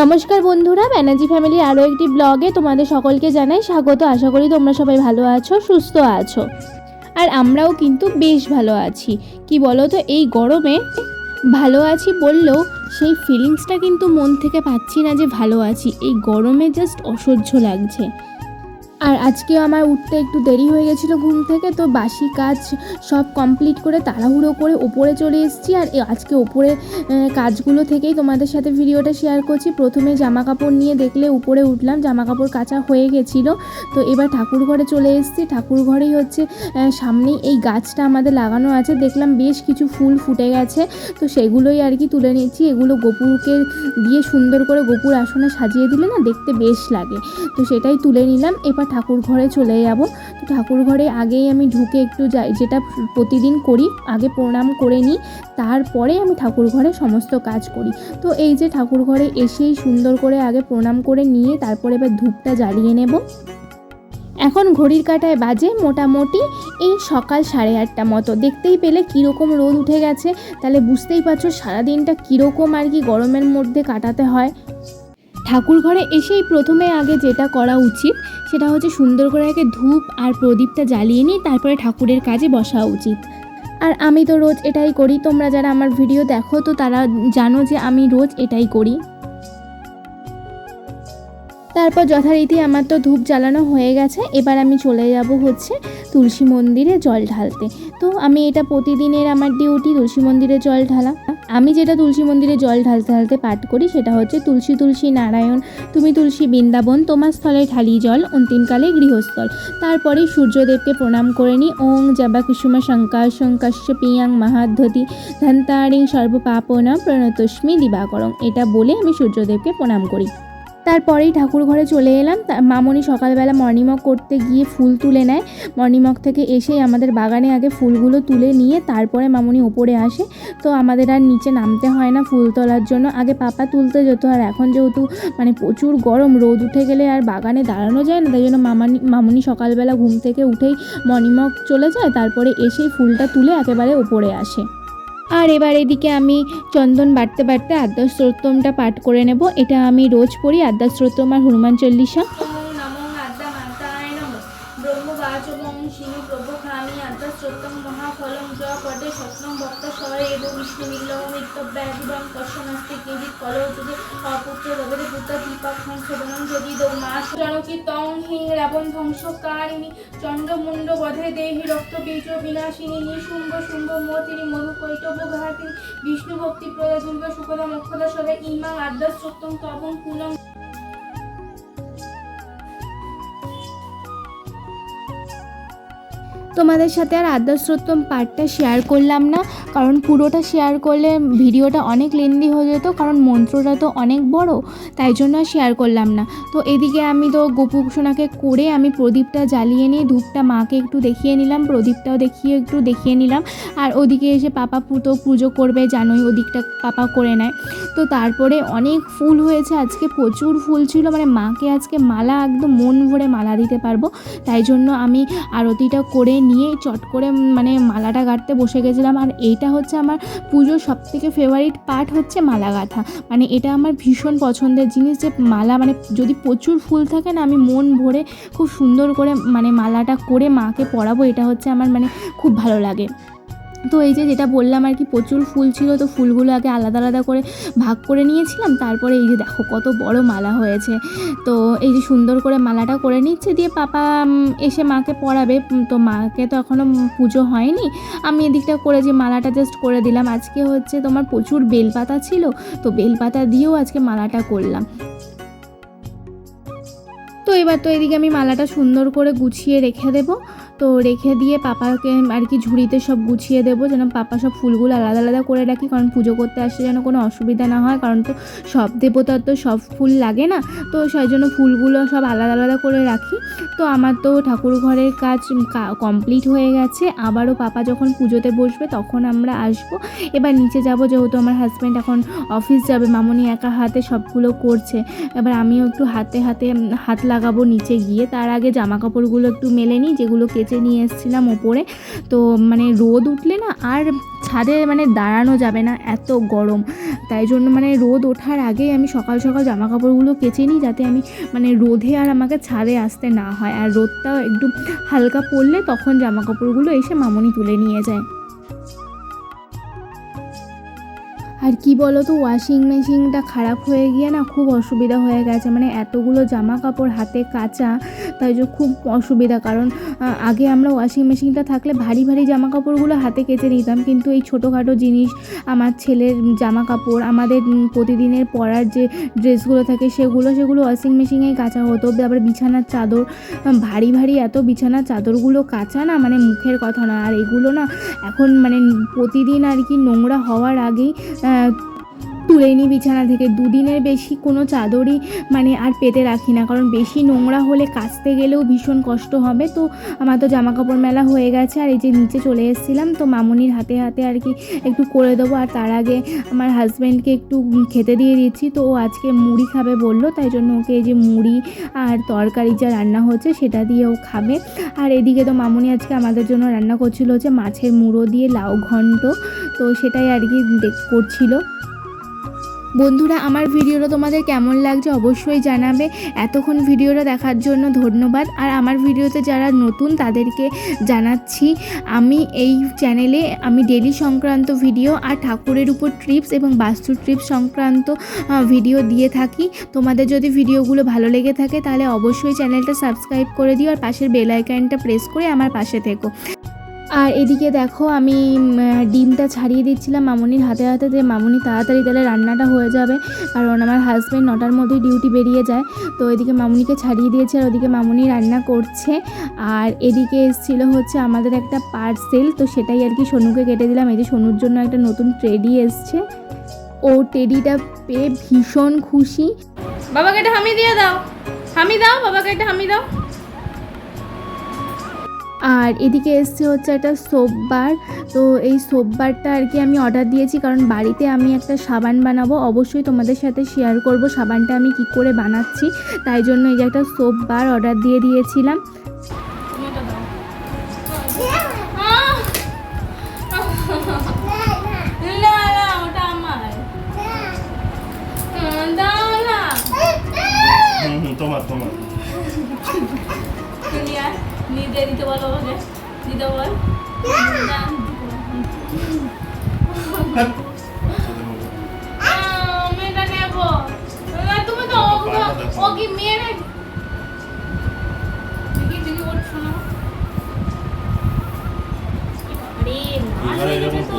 নমস্কার বন্ধুরা ব্যানার্জি ফ্যামিলির আরও একটি ব্লগে তোমাদের সকলকে জানাই স্বাগত। আশা করি তোমরা সবাই ভালো আছো, সুস্থ আছো। আর আমরাও কিন্তু বেশ ভালো আছি। কি বলো তো এই গরমে ভালো আছি বললেও সেই ফিলিংসটা কিন্তু মন থেকে পাচ্ছি না যে ভালো আছি। এই গরমে জাস্ট অসহ্য লাগছে। আর আজকেও আমার উঠতে একটু দেরি হয়ে গেছিল ঘুম থেকে, তো বাসি কাজ সব কমপ্লিট করে তাড়াহুড়ো করে ওপরে চলে এসেছি। আর আজকে ওপরে কাজগুলো থেকেই তোমাদের সাথে ভিডিওটা শেয়ার করছি। প্রথমে জামা কাপড় নিয়ে দেখলে উপরে উঠলাম জামা কাপড় কাচা হয়ে গেছিল। তো এবার ঠাকুর ঘরে চলে এসেছি। ঠাকুর ঘরেই হচ্ছে সামনেই এই গাছটা আমাদের লাগানো আছে। দেখলাম বেশ কিছু ফুল ফুটে গেছে, তো সেগুলোই আর কি তুলে নিচ্ছি। এগুলো গোপুরকে দিয়ে সুন্দর করে গোপুর আসনে সাজিয়ে দিলে না দেখতে বেশ লাগে। তো সেটাই তুলে নিলাম। এবার ঠাকুর ঘরে চলে যাব। তো ঠাকুর ঘরে আগেই আমি ঢুকে একটু যাই, যেটা প্রতিদিন করি, আগে প্রণাম করে নিই, তারপরে আমি ঠাকুর ঘরে সমস্ত কাজ করি। তো এই যে ঠাকুর ঘরে এসেই সুন্দর করে আগে প্রণাম করে নিয়ে তারপরে এবার ধূপটা জ্বালিয়ে নেব। এখন ঘড়ির কাঁটায় বাজে মোটামুটি এই সকাল সাড়ে আটটা মতো। দেখতেই পেলে কীরকম রোদ উঠে গেছে। তাহলে বুঝতেই পারছ সারাদিনটা কীরকম আর কি গরমের মধ্যে কাটাতে হয়। ঠাকুর ঘরে এসেই প্রথমে আগে যেটা করা উচিত, সেটা হচ্ছে সুন্দর করে আগে ধূপ আর প্রদীপটা জ্বালিয়ে নিই তারপরে ঠাকুরের কাজে বসা উচিত। আর আমি তো রোজ এটাই করি, তোমরা যারা আমার ভিডিও দেখো তো তারা জানো যে আমি রোজ এটাই করি। তারপর যথারীতি আমার তো ধূপ জ্বালানো হয়ে গেছে, এবার আমি চলে যাব হচ্ছে তুলসী মন্দিরে জল ঢালতে। তো আমি এটা প্রতিদিনের আমার ডিউটি তুলসী মন্দিরে জল ঢালা। আমি যেটা তুলসী মন্দিরে জল ঢালতে ঢালতে পাঠ করি, সেটা হচ্ছে তুলসী তুলসী নারায়ণ, তুমি তুলসী বৃন্দাবন, তোমার স্থলে ঢালি জল অন্তিমকালে গৃহস্থল। তারপরে সূর্যদেবকে প্রণাম করে নিই, ওং জবা কুসুমা শঙ্কার শঙ্কাশ্য পিয়াং মাহাদ্ধতি ধন্তারিং সর্বপাপনা প্রণতস্মি দিবাকরং। এটা বলে আমি সূর্যদেবকে প্রণাম করি। তারপরেই ঠাকুর ঘরে চলে এলাম। মামনি সকালবেলা মর্নিং করতে গিয়ে ফুল তুলে নেয়। মর্নিং থেকে এসেই আমাদের বাগানে আগে ফুলগুলো তুলে নিয়ে তারপরে মামনি ওপরে আসে। তো আমাদের আর নিচে নামতে হয় না ফুল তোলার জন্য। আগে পাপা তুলতে যেত আর এখন যেহেতু মানে প্রচুর গরম, রোদ উঠে গেলে আর বাগানে দাঁড়ানো যায় না। তাই জন্য মামানি, মামনি সকালবেলা ঘুম থেকে উঠেই মর্নিং চলে যায়। তারপরে এসেই ফুলটা তুলে একেবারে ওপরে আসে। আর এবার এদিকে আমি চন্দন বাড়তে বাড়তে আদ্যাশ্রোত্তমটা পাঠ করে নেব। এটা আমি রোজ পড়ি আদ্যাশ্রোত্তম আর হনুমান চল্লিশা। জনকি তং হিং রাবণ ধ্বংসকারিণী চন্দ্রমুণ্ড বধে দেহি রক্ত বীজ বিনাশিনী নিশুম্ভ শুম্ভ মতিনি মধু কৈটব ঘাতিনী বিষ্ণু ভক্তি প্রদা দুর্গা সুখদা মুখদা সদা ইমাং সত্যম তবং পুনং তোমাদের সাথে আর আদ্যাশ্রোত্তম পার্টটা শেয়ার করলাম না। কারণ পুরোটা শেয়ার করলে ভিডিওটা অনেক লেন্দি হয়ে যেত, কারণ মন্ত্রটা তো অনেক বড়, তাই জন্য আর শেয়ার করলাম না। তো এদিকে আমি তো গোপু সোনাকে করে আমি প্রদীপটা জ্বালিয়ে নিয়ে ধূপটা মাকে একটু দেখিয়ে নিলাম, প্রদীপটাও দেখিয়ে একটু দেখিয়ে নিলাম। আর ওদিকে এসে পাপা পুতো পুজো করবে, জানোই ওদিকটা পাপা করে নেয়। তো তারপরে অনেক ফুল হয়েছে, আজকে প্রচুর ফুল ছিল মানে মাকে আজকে মালা একদম মন ভরে মালা দিতে পারব। তাই জন্য আমি আরতিটা করে নিয়ে চট করে মানে মালাটা গাঁটতে বসে গেছিলাম। আর এইটা হচ্ছে আমার পুজোর সব থেকে ফেভারিট পার্ট হচ্ছে মালা গাঁথা। মানে এটা আমার ভীষণ পছন্দের জিনিস যে মালা মানে যদি প্রচুর ফুল থাকে না, আমি মন ভরে খুব সুন্দর করে মানে মালাটা করে মাকে পরাবো, এটা হচ্ছে আমার মানে খুব ভালো লাগে। তো এই যে যেটা বললাম আর কি, প্রচুর ফুল ছিল, তো ফুলগুলো আগে আলাদা আলাদা করে ভাগ করে নিয়েছিলাম। তারপরে এই যে দেখো কত বড় মালা হয়েছে। তো এই যে সুন্দর করে মালাটা করে নিচ্ছে দিয়ে পাপা এসে মাকে পড়াবে। তো মাকে তো এখনও পুজো হয়নি। আমি এদিকটা করে যে মালাটা জাস্ট করে দিলাম। আজকে হচ্ছে তোমার প্রচুর বেলপাতা ছিল, তো বেলপাতা দিয়েও আজকে মালাটা করলাম। তো এবার তো এদিকে আমি মালাটা সুন্দর করে গুছিয়ে রেখে দেবো। তো রেখে দিয়ে পাপাকে আর কি ঝুড়িতে সব গুছিয়ে দেবো, যেন পাপা সব ফুলগুলো আলাদা আলাদা করে রাখি, কারণ পুজো করতে আসলে যেন কোনো অসুবিধা না হয়, কারণ তো সব দেবতার তো সব ফুল লাগে না, তো সেই জন্য ফুলগুলো সব আলাদা আলাদা করে রাখি। তো আমার তো ঠাকুর ঘরের কাজ কমপ্লিট হয়ে গেছে, আবারও পাপা যখন পুজোতে বসবে তখন আমরা আসব। এবার নিচে যাব, যেহেতু আমার হাজব্যান্ড এখন অফিস যাবে, মামনি একা হাতে সবগুলো করছে, এবার আমিও একটু হাতে হাতে হাত লাগাবো নিচে গিয়ে, তার আগে জামা কাপড়গুলো একটু মেলে নিই, যেগুলো কেচে কেচে নিয়ে এসেছিলাম ওপরে। তো মানে রোদ উঠলে না আর ছাদে মানে দাঁড়ানো যাবে না, এত গরম। তাই জন্য মানে রোদ ওঠার আগেই আমি সকাল সকাল জামা কাপড়গুলো কেচে নিই যাতে আমি মানে রোদে আর আমাকে ছাদে আসতে না হয়। আর রোদটাও একটু হালকা পড়লে তখন জামা কাপড়গুলো এসে মামনি তুলে নিয়ে যায়। আর কি বলো তো ওয়াশিং মেশিনটা খারাপ হয়ে গিয়ে না খুব অসুবিধা হয়ে গেছে। মানে এতগুলো জামা কাপড় হাতে কাচা, তাই জন্য খুব অসুবিধা। কারণ আগে আমরা ওয়াশিং মেশিনটা থাকলে ভারী ভারী জামা কাপড়গুলো হাতে কেচে নিতাম। কিন্তু এই ছোটোখাটো জিনিস, আমার ছেলের জামা কাপড় আমাদের প্রতিদিনের পরার যে ড্রেসগুলো থাকে সেগুলো সেগুলো ওয়াশিং মেশিনেই কাচা হতো। তারপরে বিছানার চাদর ভারী ভারী এত বিছানার চাদরগুলো কাচা না মানে মুখের কথা না। আর এগুলো না এখন মানে প্রতিদিন আর কি নোংরা হওয়ার আগেই had তুলে নিই বিছানা থেকে। দুদিনের বেশি কোনো চাদরই মানে আর পেতে রাখি না। কারণ বেশি নোংরা হলে কাচতে গেলেও ভীষণ কষ্ট হবে। তো আমার তো জামা কাপড় মেলা হয়ে গেছে। আর এই যে নিচে চলে এসেছিলাম, তো মামুনির হাতে হাতে আর কি একটু করে দেবো। আর তার আগে আমার হাজব্যান্ডকে একটু খেতে দিয়ে দিচ্ছি। তো ও আজকে মুড়ি খাবে বলল, তাই জন্য ওকে এই যে মুড়ি আর তরকারি যা রান্না হচ্ছে সেটা দিয়ে ও খাবে। আর এদিকে তো মামুনি আজকে আমাদের জন্য রান্না করছিল হচ্ছে মাছের মুড়ো দিয়ে লাউ ঘন্ট। তো সেটাই আর কি করছিল। বন্ধুরা, আমার ভিডিওটা তোমাদের কেমন লাগছে অবশ্যই জানাবে। এতক্ষণ ভিডিওটা দেখার জন্য ধন্যবাদ। আর আমার ভিডিওতে যারা নতুন, তাদেরকে জানাচ্ছি, আমি এই চ্যানেলে আমি ডেলি সংক্রান্ত ভিডিও আর ঠাকুরের উপর ট্রিপস এবং বাস্তু ট্রিপস সংক্রান্ত ভিডিও দিয়ে থাকি। তোমাদের যদি ভিডিওগুলো ভালো লেগে থাকে, তাহলে অবশ্যই চ্যানেলটা সাবস্ক্রাইব করে দিও আর পাশের বেল প্রেস করে আমার পাশে থেকো। আর এদিকে দেখো আমি ডিমটা ছাড়িয়ে দিচ্ছিলাম মামুনির হাতে হাতে যে, মামুনি তাড়াতাড়ি তাহলে রান্নাটা হয়ে যাবে। কারণ আমার হাজব্যান্ড নটার মধ্যেই ডিউটি বেরিয়ে যায়। তো এদিকে মামুনিকে ছাড়িয়ে দিয়েছে আর ওদিকে মামুনি রান্না করছে। আর এদিকে এসেছিল হচ্ছে আমাদের একটা পার্সেল তো সেটাই আর কি সোনুকে কেটে দিলাম। এই যে সোনুর জন্য একটা নতুন ট্রেডি এসছে। ও টেডিটা পেয়ে ভীষণ খুশি। বাবাকে একটা হামি দিয়ে দাও। হামি দাও, বাবাকে একটা হামি দাও। আর এদিকে এসছে হচ্ছে একটা সোপবার তো এই সোপবারটা আর কি আমি অর্ডার দিয়েছি কারণ বাড়িতে আমি একটা সাবান বানাবো। অবশ্যই তোমাদের সাথে শেয়ার করব সাবানটা আমি কি করে বানাচ্ছি। তাই জন্য এই যে একটা সোপ বার অর্ডার দিয়ে দিয়েছিলাম। তুমি ওটা দিতে বলো ওকে দিতে বল। আমি নেব। তুমি তো ও- কি মেয়ে নাকি লাল এবারে হয়ে এরকম গেছে তো।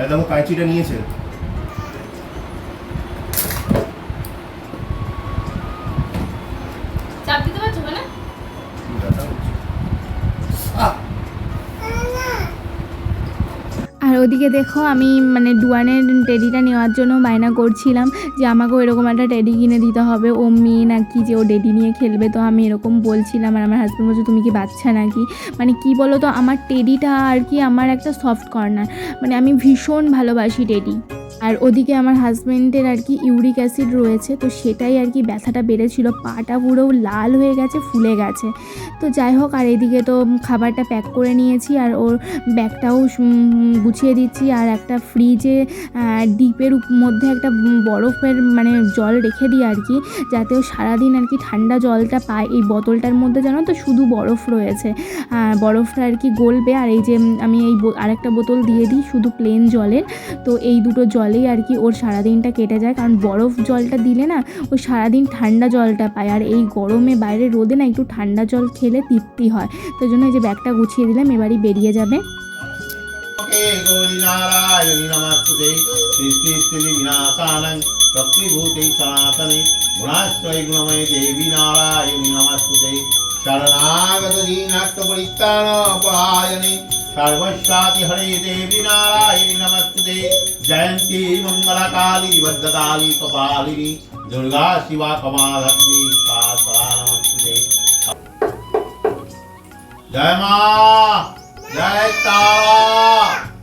দেখো কাঁচিটা নিয়েছে ওদিকে দেখো আমি মানে ডুয়ানের টেডিটা নেওয়ার জন্য বায়না করছিলাম যে আমাকেও এরকম একটা টেডি কিনে দিতে হবে। ও মেয়ে নাকি যে ও ডেডি নিয়ে খেলবে, তো আমি এরকম বলছিলাম আর আমার হাজব্যান্ড বলছে, তুমি কি বাচ্চা নাকি? মানে কি বলো তো, আমার টেডিটা আর কি আমার একটা সফট কর্নার মানে আমি ভীষণ ভালোবাসি টেডি আর ওদিকে আমার হাজব্যান্ডের আর কি ইউরিক অ্যাসিড রয়েছে, তো সেটাই আর কি ব্যথাটা বেড়েছিল। পাটা পুরো লাল হয়ে গেছে, ফুলে গেছে। তো যাই হোক, আর এদিকে তো খাবারটা প্যাক করে নিয়েছি আর ওর ব্যাগটাও গুছিয়ে দিচ্ছি। আর একটা ফ্রিজে ডিপের মধ্যে একটা বরফের মানে জল রেখে দিই আর কি, যাতে ও সারাদিন আর কি ঠান্ডা জলটা পায়। এই বোতলটার মধ্যে জানো তো শুধু বরফ রয়েছে। বরফটা আর কি গলবে। আর এই যে আমি এই আরেকটা বোতল দিয়ে দিই শুধু প্লেন জলের। তো এই দুটো জলেই আর কি ওর সারাদিনটা কেটে যায়। কারণ বরফ জলটা দিলে না ও সারাদিন ঠান্ডা জলটা পায়। আর এই গরমে বাইরে রোদে না একটু ঠান্ডা জল খেলে তৃপ্তি হয়। তো জন্য যে ব্যাগটা গুছিয়ে দিলাম, এবারই বেরিয়ে যাবে। শরণাগত পরিত্রাণ सर्वस्वाति हरे देवी नारायणी नमस्ते। जयंती मंगलकाली वद्दकाली कपालिनी, दुर्गा शिवा कमालक्ष्मी काला नमस्ते। जय मा, जय तारा।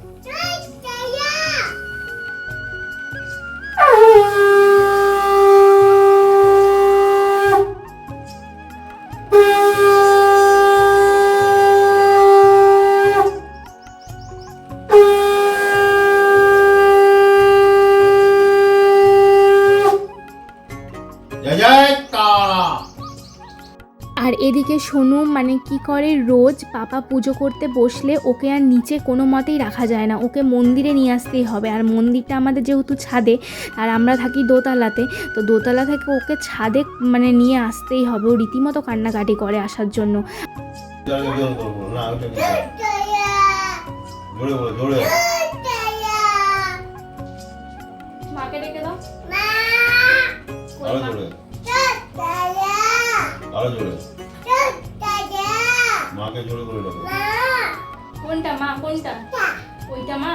এদিকে সোনু মানে কি করে রোজ পাপা পুজো করতে বসলে ওকে আর নিচে কোনো মতেই রাখা যায় না। ওকে মন্দিরে নিয়ে আসতেই হবে। আর মন্দিরটা আমাদের যেহেতু ছাদে আর আমরা থাকি দোতলাতে তো দোতলা থেকে ওকে ছাদে মানে নিয়ে আসতেই হবে। ও রীতিমতো কান্নাকাটি করে আসার জন্য। মাকে ডেকে দাও। আরও জোরে। মাকে জোরে করে ডাকো। কোনটা মা কোনটা? ওইটা মা?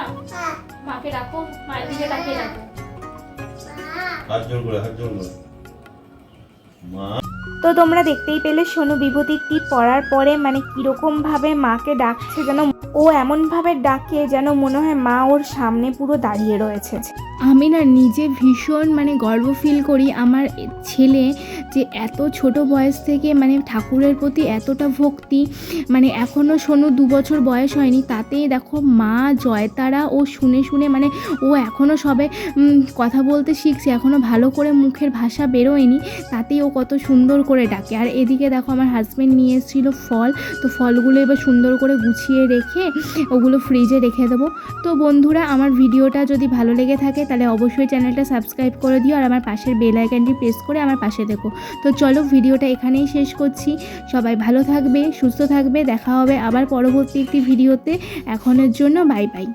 মাকে ডাকো মায়ের দিকে তাকিয়ে ডাকো। হাত জোর করে হাত জোর করে। মা। তো তোমরা দেখতেই পেলে সোনু বিভূতির টিপ পড়ার পরে মানে কীরকমভাবে মাকে ডাকছে যেন ও এমনভাবে ডাকে যেন মনে হয় মা ওর সামনে পুরো দাঁড়িয়ে রয়েছে। আমি না নিজে ভীষণ মানে গর্ব ফিল করি আমার ছেলে যে এত ছোট বয়স থেকে মানে ঠাকুরের প্রতি এতটা ভক্তি মানে এখনও সোনু দু বছর বয়স হয়নি, তাতেই দেখো মা জয়তারা ও শুনে শুনে মানে ও এখনও সবে কথা বলতে শিখছে এখনও ভালো করে মুখের ভাষা বেরোয়নি, তাতেই ও কত সুন্দর করে ডাকে। আর এদিকে দেখো আমার হাজব্যান্ড নিয়ে এসেছিল ফল। তো ফলগুলো এবার সুন্দর করে গুছিয়ে রেখে ওগুলো ফ্রিজে রেখে দেবো। তো বন্ধুরা, আমার ভিডিওটা যদি ভালো লেগে থাকে, তাহলে অবশ্যই চ্যানেলটা সাবস্ক্রাইব করে দিও আর আমার পাশের বেল আইকনটি প্রেস করে আমার পাশে দেখো তো চলো, ভিডিওটা এখানেই শেষ করছি। সবাই ভালো থাকবে, সুস্থ থাকবে। দেখা হবে আবার পরবর্তী একটি ভিডিওতে। এখনের জন্য বাই বাই